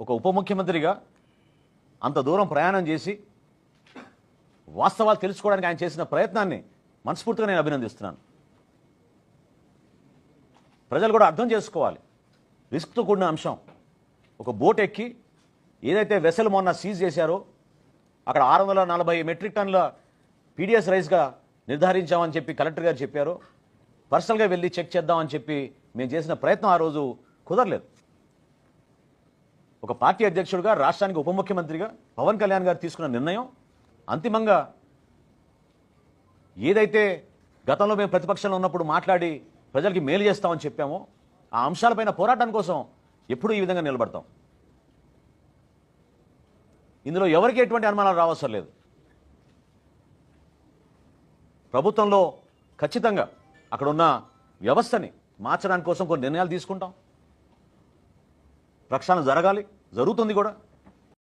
ఒక ఉప ముఖ్యమంత్రిగా అంత దూరం ప్రయాణం చేసి వాస్తవాలు తెలుసుకోవడానికి ఆయన చేసిన ప్రయత్నాన్ని మనస్ఫూర్తిగా నేను అభినందిస్తున్నాను. ప్రజలు కూడా అర్థం చేసుకోవాలి. రిస్క్తో కూడిన అంశం. ఒక బోట్ ఎక్కి ఏదైతే వెసలు మొన్న సీజ్ చేశారో అక్కడ ఆరు వందల నలభై మెట్రిక్ టన్నుల పీడిఎస్ రైస్గా నిర్ధారించామని చెప్పి కలెక్టర్ గారు చెప్పారు. పర్సనల్గా వెళ్ళి చెక్ చేద్దామని చెప్పి మేము చేసిన ప్రయత్నం ఆ రోజు కుదరలేదు. ఒక పార్టీ అధ్యక్షుడిగా రాష్ట్రానికి ఉప ముఖ్యమంత్రిగా పవన్ కళ్యాణ్ గారు తీసుకున్న నిర్ణయం అంతిమంగా ఏదైతే గతంలో మేము ప్రతిపక్షంలో ఉన్నప్పుడు మాట్లాడి ప్రజలకి మేలు చేస్తామని చెప్పామో ఆ అంశాలపైన పోరాటం కోసం ఎప్పుడూ ఈ విధంగా నిలబడతాం. ఇందులో ఎవరికి ఎటువంటి అనుమానాలు రావసరం లేదు. ప్రభుత్వంలో ఖచ్చితంగా అక్కడ ఉన్న వ్యవస్థని మార్చడానికి కోసం కొన్ని నిర్ణయాలు తీసుకుంటాం. రక్షణ జరగాలి జరుగుతుంది కూడా.